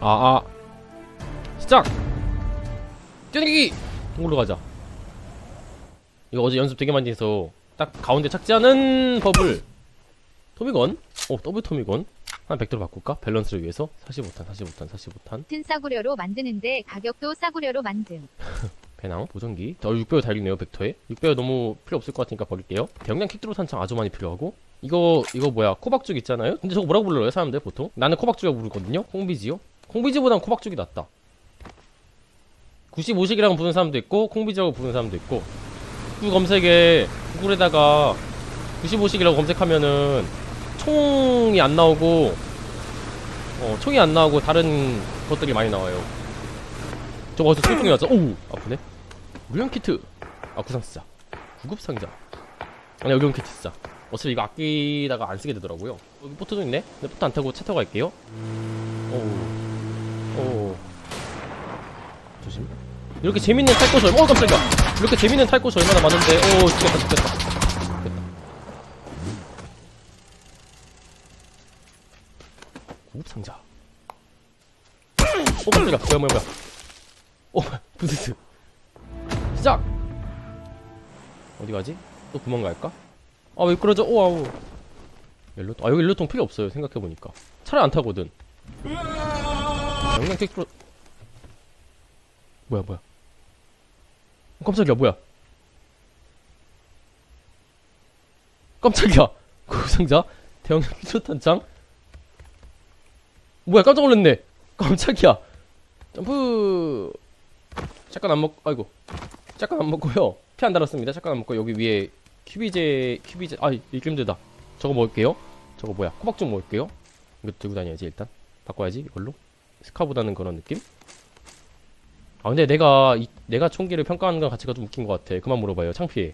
아, 아. 시작! 뛰어내기! 동굴로 가자. 이거 어제 연습 되게 많이 해서 딱 가운데 착지하는 법을 토미건? 어, 더블 토미건? 한 100도로 바꿀까? 밸런스를 위해서 45탄, 45탄, 45탄 같은 싸구려로 만드는데 가격도 싸구려로 만듦. 배낭, 보정기 저 6배우 달리네요 벡터에 6배우 너무 필요 없을 것 같으니까 버릴게요 대용량 킥드로 탄창 아주 많이 필요하고 이거 이거 뭐야 코박죽 있잖아요 근데 저거 뭐라고 불러요 사람들 보통 나는 코박죽이라고 부르거든요 콩비지요 콩비지보단 코박죽이 낫다. 95식이라고 부르는 사람도 있고 콩비지라고 부르는 사람도 있고 구글 검색에 구글에다가 95식이라고 검색하면은 총이 안 나오고 어 총이 안 나오고 다른 것들이 많이 나와요. 저거 어디서 소총이 나왔어. 오우! 아프네? 무령 키트! 아 구상 쓰자 구급 상자. 아니 여기 키트 쓰자 어차피 이거 아끼다가 안 쓰게 되더라고요. 여기 보트도 있네? 근데 보트 안 타고 차 타고 갈게요. 오우 오우 조심 이렇게 재밌는 탈 곳이 얼마 어 깜짝이야. 이렇게 재밌는 탈 곳이 얼마나 많은데. 오 죽겠다 죽겠다. 죽겠다. 구급 상자. 어 깜짝이야 뭐야 뭐야. 뭐야 어 부스스. 시작! 어디 가지? 또 도망갈까? 아왜 그러죠? 오 아우. 옐로통 아 여기 옐로통 필요 없어요 생각해보니까. 차를 안 타거든. 영양 택프로 뭐야 뭐야. 어, 깜짝이야 뭐야? 깜짝이야. 그 상자? 대형량 피조탄창? 뭐야 깜짝 놀랐네. 깜짝이야. 점프. 잠깐 안먹 아이고. 잠깐 안 먹고요. 피 안 달았습니다. 잠깐 안 먹고 여기 위에 큐비제 큐비제 아 읽기 힘들다. 저거 먹을게요. 저거 뭐야? 코박죽 먹을게요. 이거 들고 다녀야지 일단. 바꿔야지 이걸로. 스카보다는 그런 느낌 아 근데 내가 이, 내가 총기를 평가하는 건 가치가 좀 웃긴 것 같아. 그만 물어봐요. 창피해.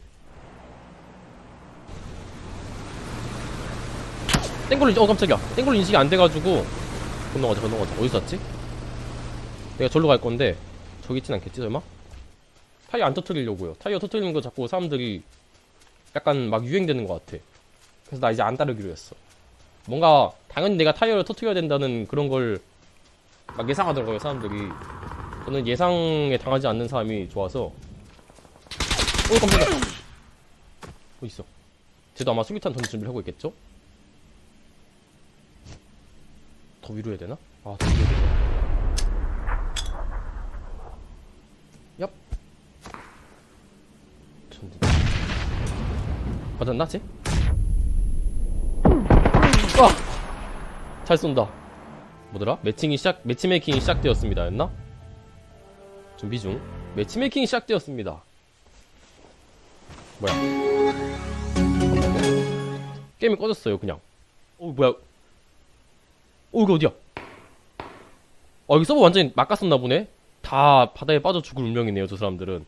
땡골 인식 어 깜짝이야. 땡골 인식이 안 돼가지고. 건너가자 건너가자. 어디서 왔지? 내가 절로 갈 건데. 저기 있진 않겠지 설마? 타이어 안 터트리려고요. 타이어 터트리는 거 자꾸 사람들이 약간 막 유행되는 것 같아. 그래서 나 이제 안 따르기로 했어. 뭔가 당연히 내가 타이어를 터트려야 된다는 그런 걸 막 예상하더라고요 사람들이 저는 예상에 당하지 않는 사람이 좋아서 오 깜짝이야 어 있어 쟤도 아마 수류탄 던질 준비를 하고 있겠죠? 더 위로 해야 되나? 아, 더 위로 해야 되나? 얍. 전진. 맞았나, 쟤? 아! 잘 쏜다. 뭐더라? 매칭이 시작, 매치메이킹이 시작되었습니다. 였나? 준비 중. 매치메이킹이 시작되었습니다. 뭐야? 게임이 꺼졌어요, 그냥. 어, 뭐야? 어, 이거 어디야? 어, 여기 서버 완전히 막갔었나 보네? 다 바다에 빠져 죽을 운명이네요, 저 사람들은.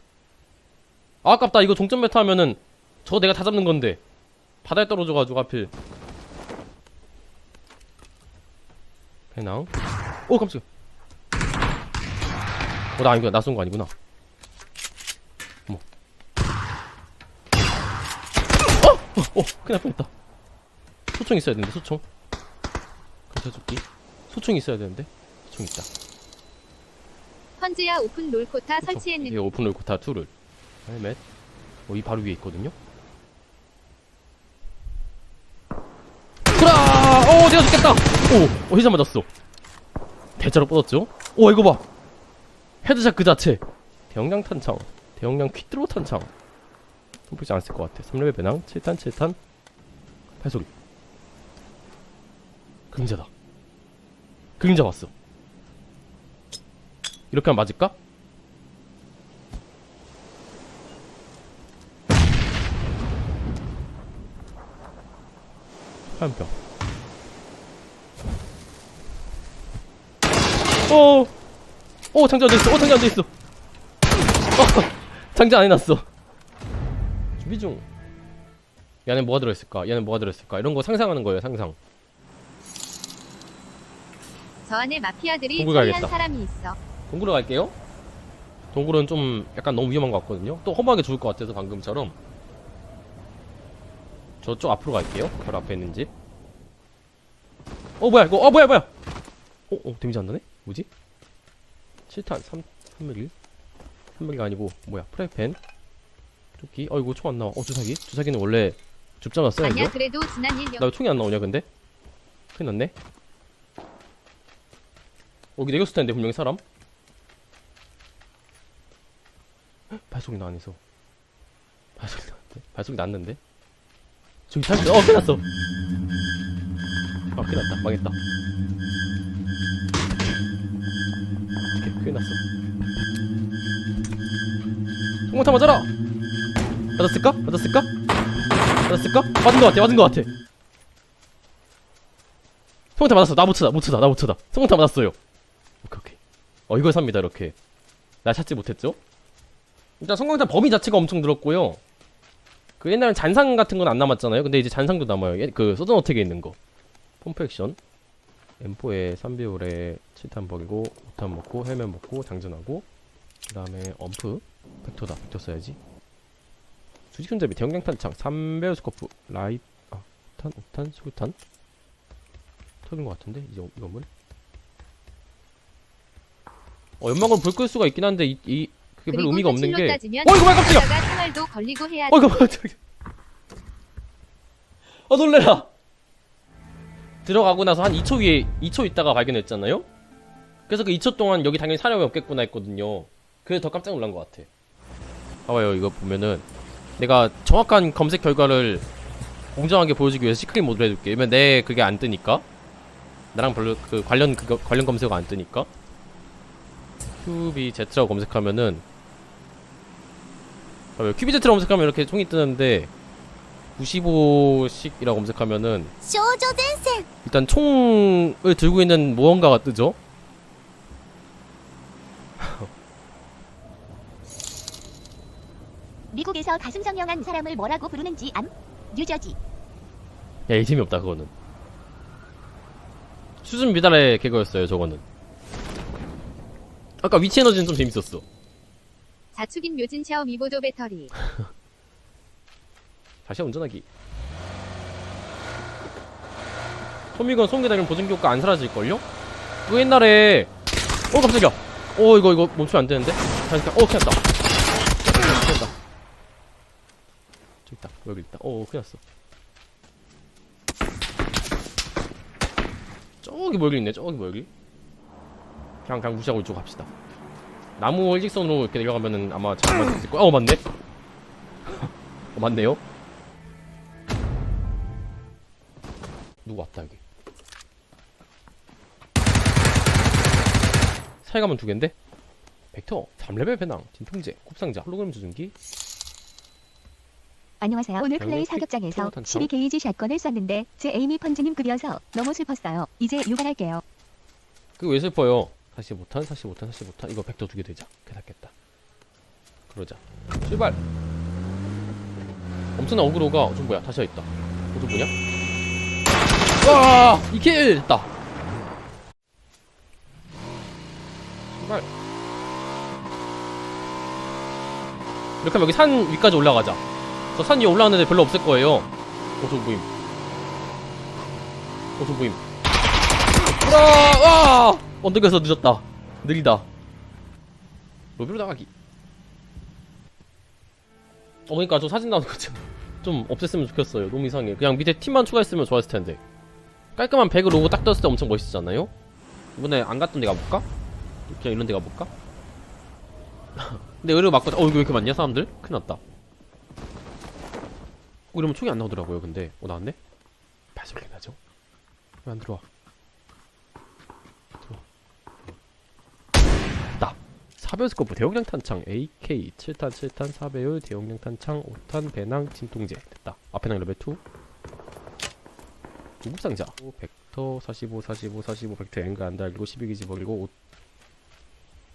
아, 아깝다. 이거 동점 메타 하면은 저 내가 다 잡는 건데. 바다에 떨어져가지고 하필. 배낭. 오, 깜짝이야. 어, 나 아니구나. 나 쏜 거 아니구나. 어머. 어! 어, 어, 큰일 날 뻔했다. 소총 있어야 되는데, 소총. 감사조끼. 소총 있어야 되는데. 소총 있다. 헌즈야 오픈 롤코타 소총. 설치했는데 이게 오픈 롤코타 2를. 헬멧. 어, 이 바로 위에 있거든요. 그라! 어, 내가 죽겠다! 오, 어, 회자 맞았어. 대자로 뻗었죠? 오, 이거 봐! 헤드샷 그 자체! 대용량 탄창. 대용량 퀴드로 탄창. 손보지 않았을 것 같아. 3레벨 배낭, 7탄, 7탄. 발소리. 그림자다. 그림자 왔어. 이렇게 하면 맞을까? 화염병. 어, 어, 장전 안 됐어. 어, 장전 안 됐어. 어, 장전 안 해놨어. 준비 중. 이 안에 뭐가 들어있을까? 이 안에 뭐가 들어있을까? 이런 거 상상하는 거예요, 상상. 저 안에 마피아들이 동굴 처리한 가야겠다. 사람이 있어. 동굴로 갈게요. 동굴은 좀 약간 너무 위험한 것 같거든요. 또 험하게 죽을 것 같아서 방금처럼. 저쪽 앞으로 갈게요. 바로 앞에 있는 집. 어 뭐야 이거? 어 뭐야 뭐야? 어? 어? 데미지 안 나네? 뭐지? 7탄 3, 3mm 3mm가 아니고 뭐야 프라이팬? 조끼? 어 이거 총 안 나와. 어 주사기? 주사기는 원래 줍잖아 아니야 그래도 지난 1년 나왜 총이 안 나오냐 근데? 큰일 났네. 어, 여기 내겼을 텐데 분명히 사람? 헉, 발소리 나 안에서. 발소리 나는데? 발소리 났는데? 저기 탈 어, 큰일 났어. 아 큰일 났다. 망했다 큰일 났어. 총모타 맞아라! 맞았을까? 맞았을까? 맞았을까? 맞은 것 같아 맞은 것 같아. 성공타 맞았어. 나 못 쳐다 못 쳐다 나 못 쳐다 성공타 맞았어요. 오케이 오케이. 어 이걸 삽니다 이렇게. 나 찾지 못했죠? 일단 성공타 범위 자체가 엄청 늘었고요. 그 옛날엔 잔상 같은 건 안 남았잖아요. 근데 이제 잔상도 남아요. 예- 그 소전 어택에 있는 거. 펌프 액션 M4에 3비올에 7탄 버리고 5탄 먹고 헬멧 먹고 장전하고 그 다음에 엄프 벡터다 벡터 써야지. 수직 손잡이 대형 양탄창 3배열 스코프 라이 아 5탄 5탄 수류탄? 터진 것 같은데? 이제 이 건물 어 연막은 불 끌 수가 있긴 한데 이, 이 그게 별 의미가 없는 게. 어, 이거 뭐야, 깜짝이야! 하다가 생활도 걸리고 해야 어 이거 저기 아 놀래라 들어가고 나서 한 2초 위에 2초 있다가 발견했잖아요? 그래서 그 2초 동안 여기 당연히 사람이 없겠구나 했거든요. 그래서 더 깜짝 놀란 것 같아. 봐봐요 이거 보면은. 내가 정확한 검색 결과를 공정하게 보여주기 위해서 시크릿 모드로 해줄게. 왜냐면 내 그게 안 뜨니까. 나랑 별로 그 관련 그거 관련 검색어가 안 뜨니까. QBZ라고 검색하면은. 아, 큐비제트라고 검색하면 이렇게 총이 뜨는데 95식이라고 검색하면은 쇼조 전생 일단 총을 들고 있는 무언가가 뜨죠? 미국에서 가슴 성형한 사람을 뭐라고 부르는지 암? 뉴저지 야, 이 재미없다, 그거는. 수준 미달의 개거였어요, 저거는. 아까 위치 에너지는 좀 재밌었어. 자축인 묘진 체험 이보조 배터리 다시 운전하기. 소미건 소음기다리면 보증교과 안 사라질걸요? 그거 옛날에 어 깜짝이야. 어 이거 이거 멈추면 안 되는데? 잠깐 어 큰일 났다. 큰일 났다. 저기 있다. 여기 있다. 어 큰일 났어. 저기 멀리 있네 저기 멀리. 그냥 그냥 무시하고 이쪽 갑시다. 나무 일직선으로 이렇게 내려가면은 아마 잘 맞을 수 있을 거야. 어 맞네. 어 맞네요 누구 왔다 여기? 사이가면 두 갠데? 벡터 3레벨 배낭 진통제 kup상자 홀로그램 조준기. 안녕하세요. 오늘 플레이 피- 사격장에서 피부탄 12게이지 샷건을 쐈는데 제 에임이 펀즈님 급이어서 너무 슬펐어요. 이제 유발할게요. 그거 왜 슬퍼요? 45탄 45탄 45탄 이거 벡터 두 개 되자. 괜찮겠다. 그러자. 출발! 엄청난 어그로가 어, 좀 뭐야? 다시 있다. 어 좀 뭐냐 와 이킬 됐다 출발 이렇게 하면 여기 산 위까지 올라가자 저 산 위에 올라가는데 별로 없을 거예요 어저 보임 으아! 와! 언덕에서 늦었다. 느리다. 로비로 나가기. 어, 그니까 저 사진 나오는 거좀 좀 없앴으면 좋겠어요. 너무 이상해. 그냥 밑에 팀만 추가했으면 좋았을 텐데. 깔끔한 배그 로고 딱 떴을 때 엄청 멋있잖아요? 이번에 안 갔던 데 가볼까? 그냥 이런 데 가볼까? 근데 의료 맞고, 어, 이거 왜 이렇게 많냐, 사람들? 큰일 났다. 어, 이러면 총이 안 나오더라고요, 근데. 어, 나왔네? 발소리 나죠? 왜 안 들어와? 사배율 스코프 대용량 탄창 AK 7탄 7탄 사배율 대용량 탄창 5탄 배낭 진통제 됐다 앞배낭 레벨 2 구급 상자 벡터 45 45 45 벡터 앵글 안 달리고 12기지 버리고 5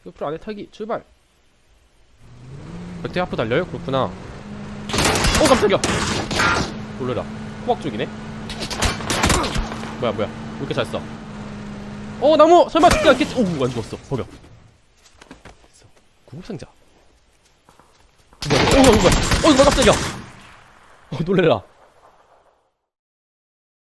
옆으로 안에 타기 출발 벡터 앞으로 달려요? 그렇구나 오 깜짝이야 놀래라 호박 쪽이네 뭐야 뭐야 왜 이렇게 잘 써? 어 나무 설마 죽지 않겠지? 오안 죽었어 버려 구급상자. 뭐야? 어, 뭐야? 어, 뭐야? 깜짝이야. 어, 놀래라.